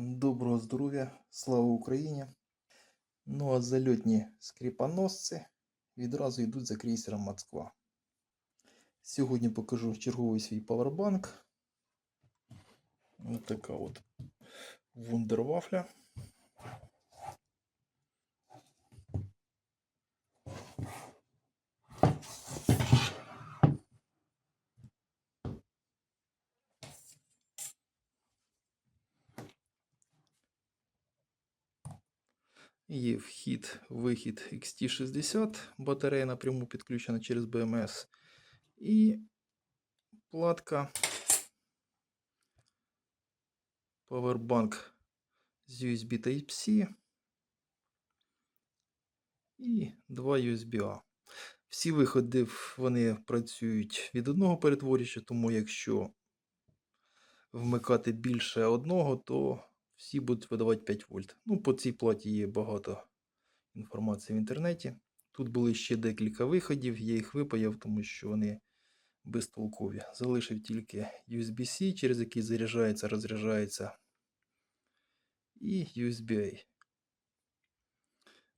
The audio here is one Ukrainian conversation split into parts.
Доброго здоров'я, слава Україні. Ну а зальотні скріпоносці відразу йдуть за крейсером Москва. Сьогодні покажу черговий свій павербанк. Ось така от вундервафля. Є вхід, вихід XT60, батарея напряму підключена через BMS. І платка Powerbank з USB Type-C і два USB-A. Всі виходи вони працюють від одного перетворювача, тому якщо вмикати більше одного, то всі будуть видавати 5 вольт. Ну, по цій платі є багато інформації в інтернеті. Тут були ще декілька виходів, я їх випаяв, тому що вони безтолкові. Залишив тільки USB-C, через який заряджається, розряджається, і USB-A.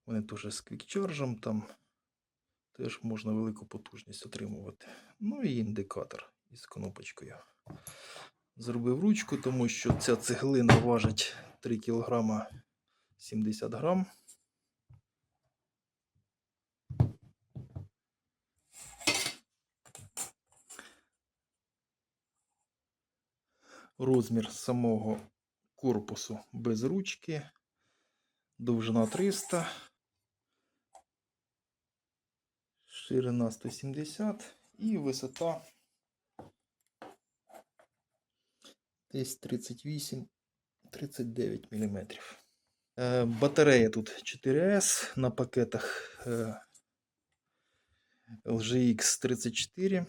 Вони теж з квікчаржем, там теж можна велику потужність отримувати. Ну і індикатор із кнопочкою. Зробив ручку, тому що ця цеглина важить 3 кг 70 грам. Розмір самого корпусу без ручки. Довжина 300. Ширина 170 і висота десь 38-39 мм. Е, Батарея тут 4S на пакетах LGX 34,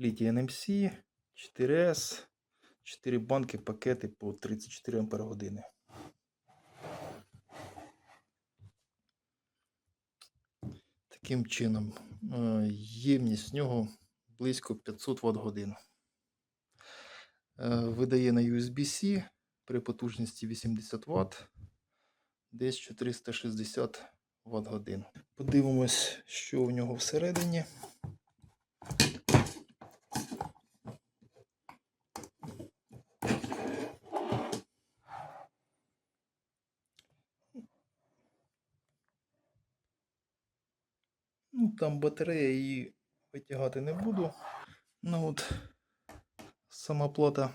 літій NMC, 4S, 4 банки, пакети по 34 Ампер години. Таким чином, е, ємність в нього близько 500 Вт годин. Е, Видає на USB-C при потужності 80 Вт, десь 460 Вт годин. Подивимось, що у нього всередині. Ну, там батарея її витягати не буду. Ну от сама плата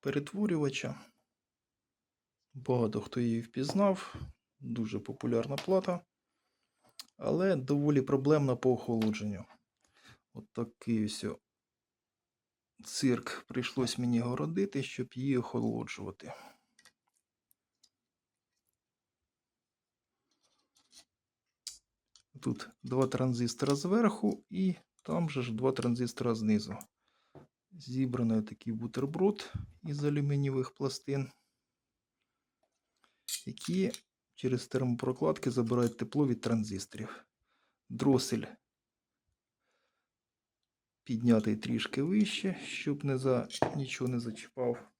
перетворювача. Багато хто її впізнав. Дуже популярна плата. Але доволі проблемна по охолодженню. От такий ось цирк прийшлось мені городити, щоб її охолоджувати. Тут два транзистора зверху і там же ж два транзистора знизу. Зібраний такий бутерброд із алюмінієвих пластин, які через термопрокладки забирають тепло від транзисторів. Дросель піднятий трішки вище, щоб не за нічого не зачіпав.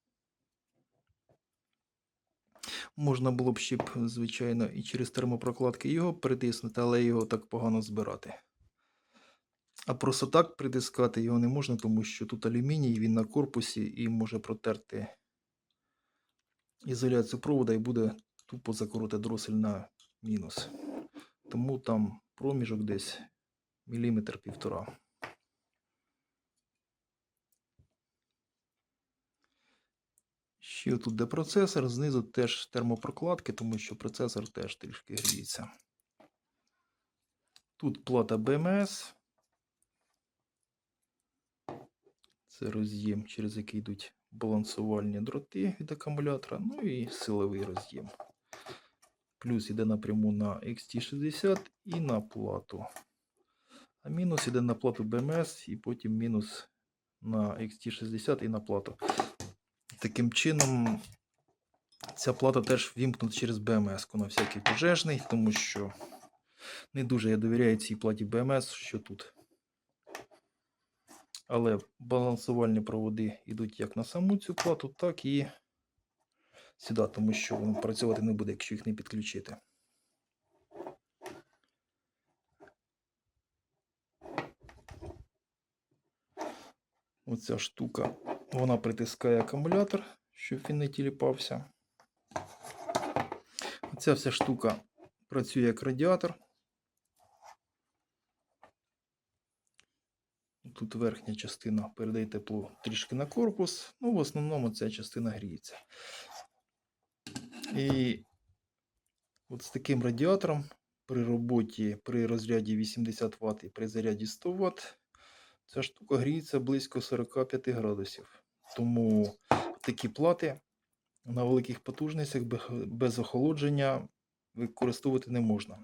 Можна було б ще б, звичайно, і через термопрокладки його притиснути, але його так погано збирати. А просто так притискати його не можна, тому що тут алюміній, він на корпусі і може протерти ізоляцію провода і буде тупо закороти дросель на мінус. Тому там проміжок десь міліметр півтора. Ще тут де процесор, знизу теж термопрокладки, тому що процесор теж трішки гріється. Тут плата BMS. Це роз'єм, через який йдуть балансувальні дроти від акумулятора, ну і силовий роз'єм. Плюс йде напряму на XT60 і на плату. А мінус йде на плату BMS і потім мінус на XT60 і на плату. Таким чином, ця плата теж вімкнута через BMS на всякий пожежний, тому що не дуже я довіряю цій платі BMS, що тут. Але балансувальні проводи йдуть як на саму цю плату, так і сюди, тому що воно працювати не буде, якщо їх не підключити. Оця штука, вона притискає акумулятор, щоб він не тіліпався. Оця вся штука працює як радіатор. Тут верхня частина передає тепло трішки на корпус. Ну, в основному ця частина гріється. І от з таким радіатором при роботі при розряді 80 Вт і при заряді 100 Вт ця штука гріється близько 45 градусів. Тому такі плати на великих потужностях без охолодження використовувати не можна.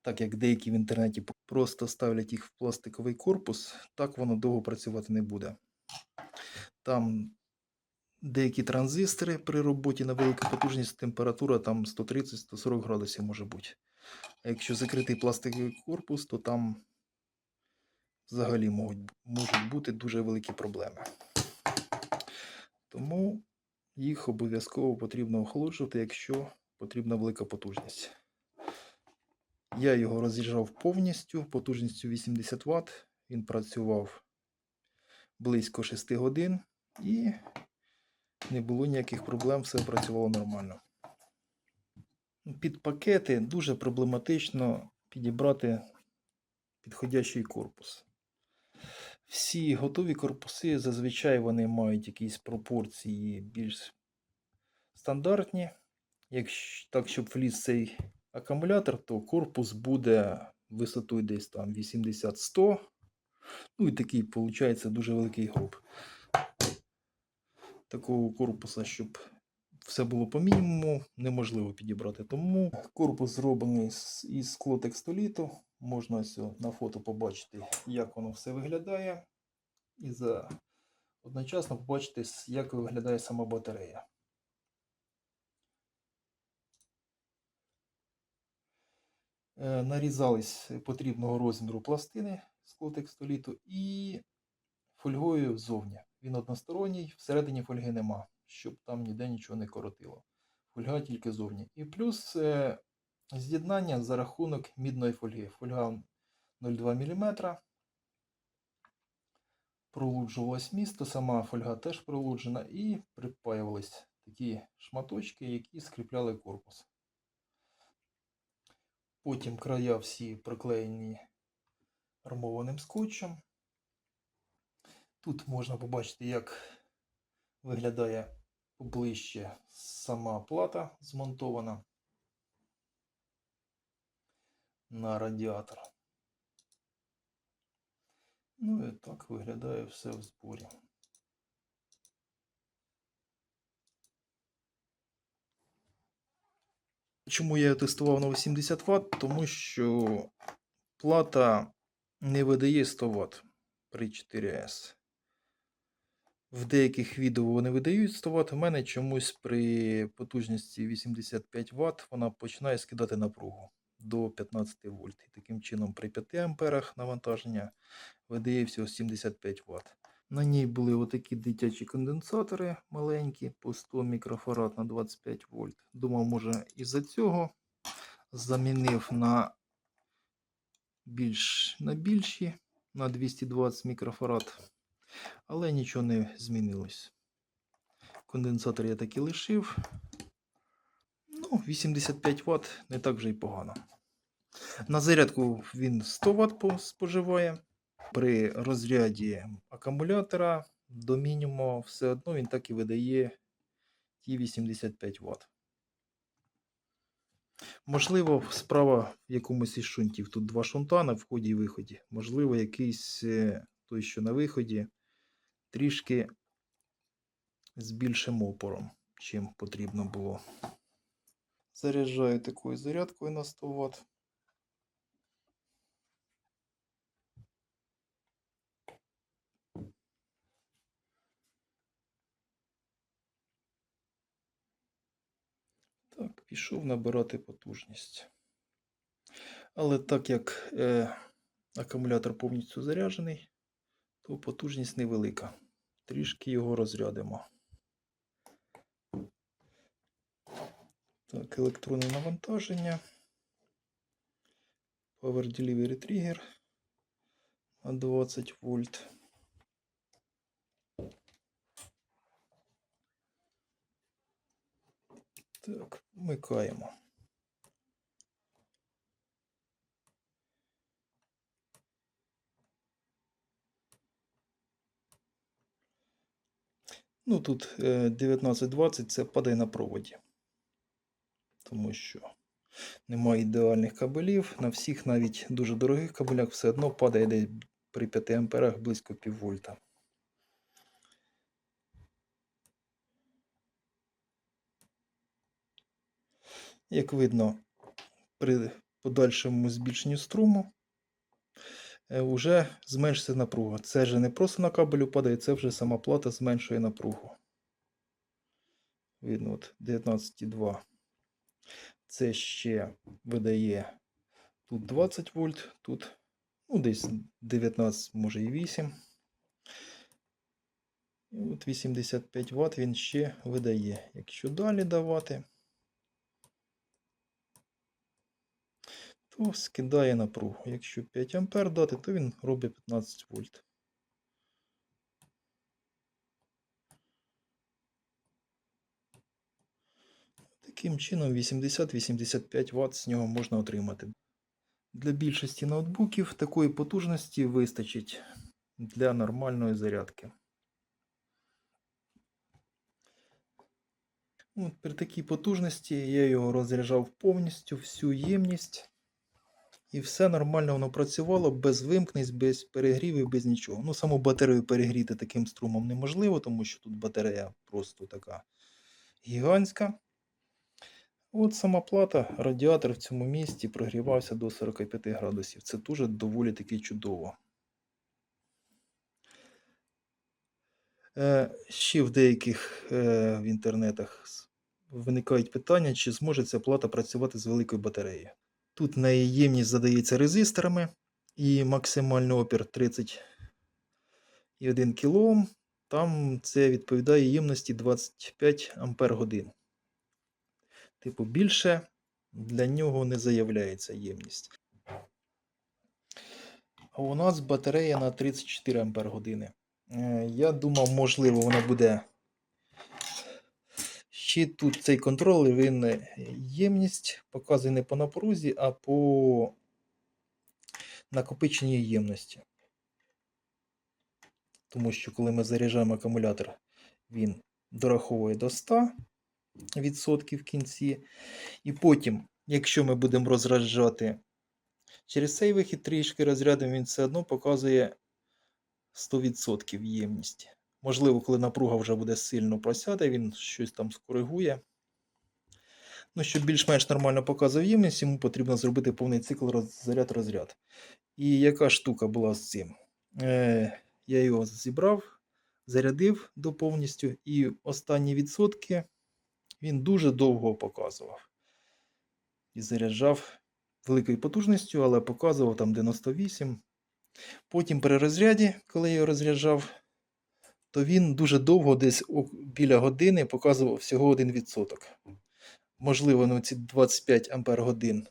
Так як деякі в інтернеті просто ставлять їх в пластиковий корпус, так воно довго працювати не буде. Там деякі транзистори при роботі на велику потужність температура там 130-140 градусів може бути. А якщо закритий пластиковий корпус, то там взагалі можуть, можуть бути дуже великі проблеми. Тому їх обов'язково потрібно охолоджувати, якщо потрібна велика потужність. Я його роз'їжджав повністю потужністю 80 Вт. Він працював близько 6 годин і не було ніяких проблем, все працювало нормально. Під пакети дуже проблематично підібрати підходящий корпус. Всі готові корпуси зазвичай вони мають якісь пропорції більш стандартні. Так, щоб вліз цей акумулятор, то корпус буде висотою десь там 80-100. Ну і такий, виходить, дуже великий гроб. Такого корпуса, щоб все було по мінімуму, неможливо підібрати. Тому корпус зроблений із склотекстоліту. Можна ось на фото побачити, як воно все виглядає. І за одночасно побачити, як виглядає сама батарея. Нарізались потрібного розміру пластини склотекстоліту і фольгою ззовні. Він односторонній, всередині фольги нема, щоб там ніде нічого не коротило. Фольга тільки зовні. І плюс е, з'єднання за рахунок мідної фольги. Фольга 0,2 мм. Пролуджувалось місто, сама фольга теж пролуджена, і припаювались такі шматочки, які скріпляли корпус. Потім края всі приклеєні армованим скотчем. Тут можна побачити, як виглядає поближче сама плата змонтована на радіатор. Ну і так виглядає все в зборі. Чому я тестував на 80 Вт? Тому що плата не видає 100 Вт при 4С. В деяких відео вони видають 100 Вт. У мене чомусь при потужності 85 Вт вона починає скидати напругу до 15 вольт. І таким чином при 5 амперах навантаження видає всього 75 Вт. На ній були отакі дитячі конденсатори маленькі по 100 мікрофарад на 25 вольт. Думав, може із-за цього замінив на більш на більші на 220 мікрофарад, але нічого не змінилось. Конденсатор я таки лишив. Ну, 85 Вт не так вже й погано. На зарядку він 100 Вт споживає. При розряді акумулятора до мінімуму все одно він так і видає ті 85 Вт. Можливо, справа в якомусь із шунтів. Тут два шунта на вході і виході. Можливо, якийсь е, той, що на виході, трішки з більшим опором, чим потрібно було. Заряджаю такою зарядкою на 100 Вт. Так, пішов набирати потужність. Але так як е, акумулятор повністю заряджений, то потужність невелика. Трішки його розрядимо. Так, електронне навантаження. Power Delivery Trigger на 20 вольт. Так, вмикаємо. Ну, тут е, 19-20 це падає на проводі. Тому що немає ідеальних кабелів. На всіх навіть дуже дорогих кабелях все одно падає десь при 5 амперах близько піввольта. Як видно, при подальшому збільшенні струму вже зменшиться напруга. Це вже не просто на кабелю падає, це вже сама плата зменшує напругу. Видно, от 19,2. Це ще видає тут 20 вольт, тут ну, десь 19, може і 8. І от 85 Вт він ще видає. Якщо далі давати, то скидає напругу. Якщо 5 ампер дати, то він робить 15 вольт. Таким чином 80-85 Вт з нього можна отримати. Для більшості ноутбуків такої потужності вистачить для нормальної зарядки. От При такій потужності я його розряджав повністю, всю ємність. І все нормально воно працювало без вимкнень, без перегрівів, без нічого. Ну, саму батарею перегріти таким струмом неможливо, тому що тут батарея просто така гігантська. От сама плата, радіатор в цьому місці прогрівався до 45 градусів. Це дуже доволі таки чудово. Е, ще в деяких е, в інтернетах виникають питання, чи зможе ця плата працювати з великою батареєю. Тут на ємність задається резисторами і максимальний опір 31 кОм. Там це відповідає ємності 25 Ампер. Типу, більше для нього не заявляється ємність. А у нас батарея на 34 Ампер. Е, Я думав, можливо, вона буде. Ще тут цей контролер, він е, ємність показує не по напрузі, а по накопиченій ємності. Тому що коли ми заряджаємо акумулятор, він дораховує до 100 відсотків в кінці. І потім, якщо ми будемо розряджати через цей вихід трішки розрядом, він все одно показує 100% ємність. Можливо, коли напруга вже буде сильно просяде, він щось там скоригує. Ну, щоб більш-менш нормально показував ємність, йому потрібно зробити повний цикл заряд-розряд. І яка штука була з цим? Е, Я його зібрав, зарядив до повністю, і останні відсотки він дуже довго показував. І заряджав великою потужністю, але показував там 98. Потім при розряді, коли я його розряджав, то він дуже довго, десь біля години, показував всього 1%. Можливо, ну, ці 25 Ампер годин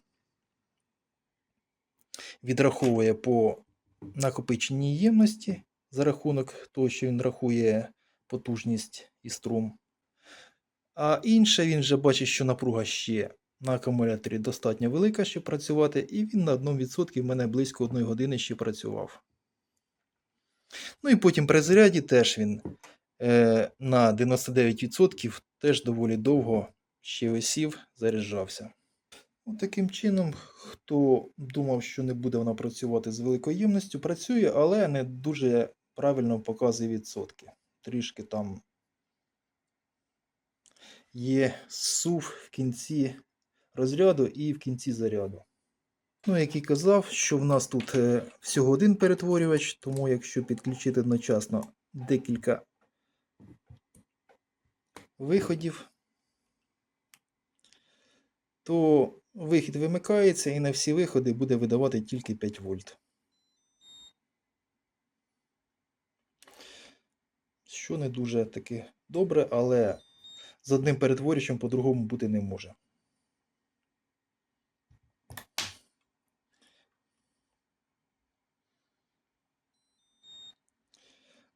відраховує по накопиченій ємності за рахунок того, що він рахує потужність і струм. А інше він вже бачить, що напруга ще на акумуляторі достатньо велика, щоб працювати, і він на 1% в мене близько 1 години ще працював. Ну і потім при заряді теж він е, на 99% теж доволі довго ще осів, заряджався. От таким чином, хто думав, що не буде вона працювати з великою ємністю, працює, але не дуже правильно показує відсотки. Трішки там є сув в кінці розряду і в кінці заряду. Ну, як і казав, що в нас тут е, всього один перетворювач, тому якщо підключити одночасно декілька виходів, то вихід вимикається і на всі виходи буде видавати тільки 5 вольт. Що не дуже таки добре, але з одним перетворювачем по-другому бути не може.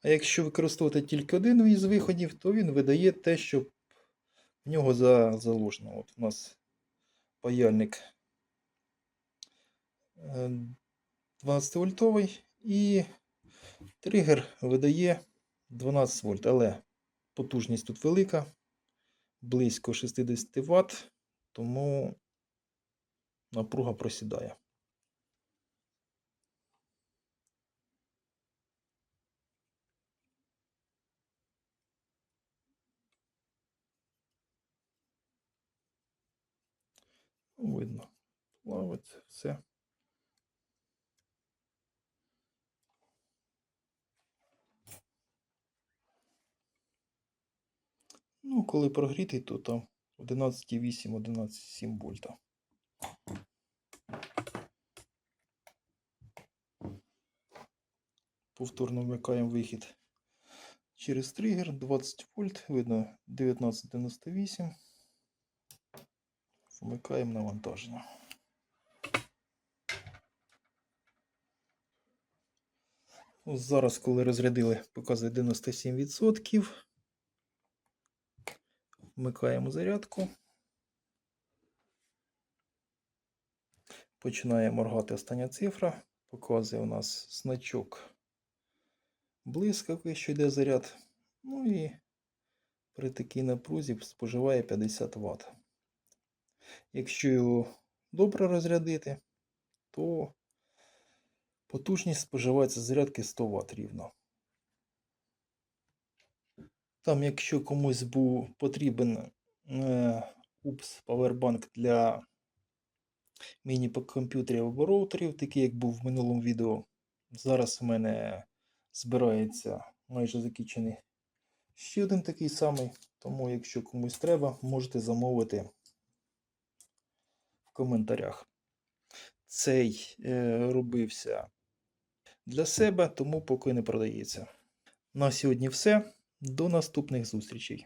А якщо використовувати тільки один із виходів, то він видає те, що в нього за, заложено. От у нас паяльник 12 вольтовий і тригер видає 12 вольт, але потужність тут велика, близько 60 Вт, тому напруга просідає. Ну, Видно, плавить все. Ну, коли прогрітий, то там 11,8, 11,7 вольта. Повторно вмикаємо вихід через тригер 20 вольт, видно 1998. Вмикаємо навантаження. Зараз, коли розрядили, показує 97%. Вмикаємо зарядку. Починає моргати остання цифра. Показує у нас значок блискавки, що йде заряд. Ну і при такій напрузі споживає 50 Вт. Якщо його добре розрядити, то потужність споживається зарядки 100 Вт рівно. Там, якщо комусь був потрібен е, упс Powerbank для міні-комп'ютерів або роутерів, такий як був в минулому відео, зараз у мене збирається майже закінчений ще один такий самий. Тому, якщо комусь треба, можете замовити в коментарях. Цей е, робився для себе, тому поки не продається. На сьогодні все. До наступних зустрічей!